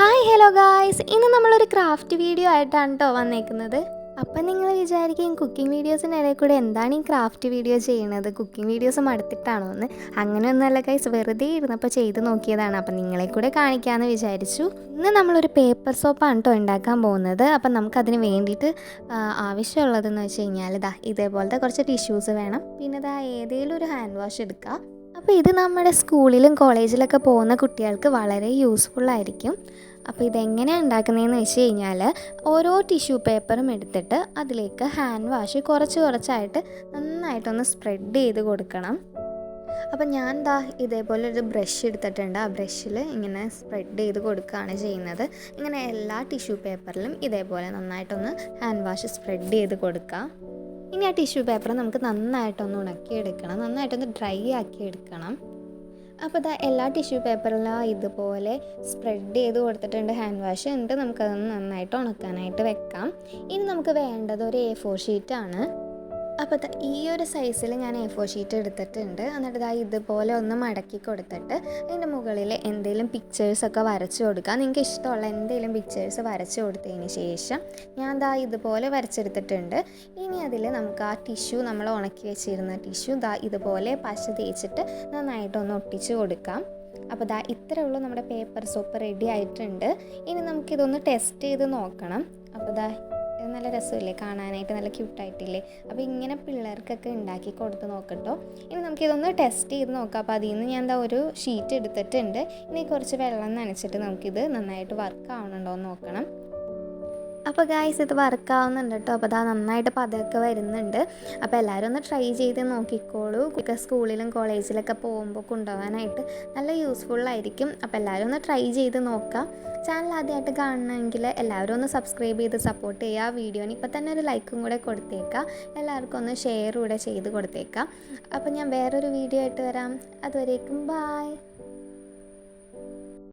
Hi hello guys ഇന്ന് നമ്മളൊരു craft video ആയിട്ടാണ് കേട്ടോ വന്നേക്കുന്നത്. അപ്പം നിങ്ങൾ വിചാരിക്കും കുക്കിംഗ് വീഡിയോസിന്റെ ഇടയിൽ കൂടെ എന്താണ് ഈ ക്രാഫ്റ്റ് വീഡിയോ ചെയ്യുന്നത് കുക്കിംഗ് വീഡിയോസ് മടുത്തിട്ടാണോ എന്ന്. ഒന്നല്ല ഗൈസ് വെറുതെ ഇരുന്നപ്പോൾ ചെയ്ത് നോക്കിയതാണ്. അപ്പം നിങ്ങളെ കൂടെ കാണിക്കാമെന്ന് വിചാരിച്ചു. ഇന്ന് നമ്മളൊരു പേപ്പർ സോപ്പാണ് കേട്ടോ ഉണ്ടാക്കാൻ പോകുന്നത്. അപ്പം നമുക്കതിന് വേണ്ടിയിട്ട് ആവശ്യമുള്ളതെന്ന് വെച്ച് കഴിഞ്ഞാൽ ഇതാ ഇതേപോലത്തെ കുറച്ച് ടിഷ്യൂസ് വേണം. പിന്നെ ഇതാ ഏതെങ്കിലും ഒരു ഹാൻഡ് വാഷ് എടുക്കുക അപ്പോൾ ഇത് നമ്മുടെ സ്കൂളിലും കോളേജിലൊക്കെ പോകുന്ന കുട്ടികൾക്ക് വളരെ യൂസ്ഫുൾ ആയിരിക്കും. അപ്പോൾ ഇതെങ്ങനെയാണ് ഉണ്ടാക്കുന്നതെന്ന് വെച്ച് കഴിഞ്ഞാൽ ഓരോ ടിഷ്യൂ പേപ്പറും എടുത്തിട്ട് അതിലേക്ക് ഹാൻഡ് വാഷ് കുറച്ച് കുറച്ചായിട്ട് നന്നായിട്ടൊന്ന് സ്പ്രെഡ് ചെയ്ത് കൊടുക്കണം. അപ്പം ഞാൻ ദാ ഇതേപോലെ ഒരു ബ്രഷ് എടുത്തിട്ടുണ്ട്. ആ ബ്രഷിൽ ഇങ്ങനെ സ്പ്രെഡ് ചെയ്ത് കൊടുക്കുകയാണ് ചെയ്യുന്നത്. ഇങ്ങനെ എല്ലാ ടിഷ്യൂ പേപ്പറിലും ഇതേപോലെ നന്നായിട്ടൊന്ന് ഹാൻഡ് വാഷ് സ്പ്രെഡ് ചെയ്ത് കൊടുക്കുക ഇനി ആ ടിഷ്യൂ പേപ്പർ നമുക്ക് നന്നായിട്ടൊന്ന് ഉണക്കിയെടുക്കണം. നന്നായിട്ടൊന്ന് ഡ്രൈ ആക്കി എടുക്കണം അപ്പോൾ ഇതാ എല്ലാ ടിഷ്യൂ പേപ്പറിലും ഇതുപോലെ സ്പ്രെഡ് ചെയ്ത് കൊടുത്തിട്ടുണ്ട്. ഹാൻഡ് വാഷ് എന്നിട്ട് നമുക്കതൊന്ന് നന്നായിട്ട് ഉണക്കാനായിട്ട് വെക്കാം. ഇനി നമുക്ക് വേണ്ടത് ഒരു എ ഫോർ ഷീറ്റാണ് അപ്പോൾ ഈ ഒരു സൈസിൽ ഞാൻ എ ഫോർ ഷീറ്റ് എടുത്തിട്ടുണ്ട്. എന്നിട്ട് ഇതാ ഇതുപോലെ ഒന്ന് മടക്കി കൊടുത്തിട്ട് അതിന്റെ മുകളിൽ എന്തെങ്കിലും പിക്ചേഴ്സൊക്കെ വരച്ചു കൊടുക്കുക നിങ്ങൾക്ക് ഇഷ്ടമുള്ള എന്തെങ്കിലും പിക്ചേഴ്സ് വരച്ചു കൊടുത്തതിന് ശേഷം ഞാൻ ദാ ഇതുപോലെ വരച്ചെടുത്തിട്ടുണ്ട്. ഇനി അതിൽ നമുക്ക് ആ ടിഷ്യൂ നമ്മൾ ഉണക്കി വെച്ചിരുന്ന ടിഷ്യൂ ദാ ഇതുപോലെ പശ തേച്ചിട്ട് നന്നായിട്ടൊന്ന് ഒട്ടിച്ച് കൊടുക്കാം. അപ്പോൾ ദാ ഇത്രയേ ഉള്ളൂ നമ്മുടെ പേപ്പർ സോപ്പ് റെഡി ആയിട്ടുണ്ട്. ഇനി നമുക്കിതൊന്ന് ടെസ്റ്റ് ചെയ്ത് നോക്കണം. അപ്പോൾ ദാ നല്ല രസമില്ലേ? കാണാനായിട്ട് നല്ല ക്യൂട്ടായിട്ടില്ലേ അപ്പോൾ ഇങ്ങനെ പിള്ളേർക്കൊക്കെ ഉണ്ടാക്കി കൊടുത്ത് നോക്കട്ടോ. ഇനി നമുക്കിതൊന്ന് ടെസ്റ്റ് ചെയ്ത് നോക്കാം. അപ്പോൾ അതിൽ നിന്ന് ഞാൻ എന്താ ഒരു ഷീറ്റ് എടുത്തിട്ടുണ്ട്. ഇനി കുറച്ച് വെള്ളം നനച്ചിട്ട് നമുക്കിത് നന്നായിട്ട് വർക്ക് ആവണുണ്ടോ എന്ന് നോക്കണം. അപ്പോൾ ഗായ്സ് ഇത് വർക്കാവുന്നുണ്ട് കേട്ടോ അപ്പോൾ അതാ നന്നായിട്ട് പതമൊക്കെ വരുന്നുണ്ട്. അപ്പോൾ എല്ലാവരും ഒന്ന് ട്രൈ ചെയ്ത് നോക്കിക്കോളൂ. ഒക്കെ സ്കൂളിലും കോളേജിലൊക്കെ പോകുമ്പോൾ കൊണ്ടുപോകാനായിട്ട് നല്ല യൂസ്ഫുള്ളായിരിക്കും അപ്പോൾ എല്ലാവരും ഒന്ന് ട്രൈ ചെയ്ത് നോക്കാം. ചാനൽ ആദ്യമായിട്ട് കാണണമെങ്കിൽ എല്ലാവരും ഒന്ന് സബ്സ്ക്രൈബ് ചെയ്ത് സപ്പോർട്ട് ചെയ്യുക. വീഡിയോന് ഇപ്പോൾ തന്നെ ഒരു ലൈക്കും കൂടെ കൊടുത്തേക്കാം. എല്ലാവർക്കും ഒന്ന് ഷെയർ കൂടെ ചെയ്ത് കൊടുത്തേക്കാം. അപ്പോൾ ഞാൻ വേറൊരു വീഡിയോ ആയിട്ട് വരാം. അതുവരേക്കും ബായ്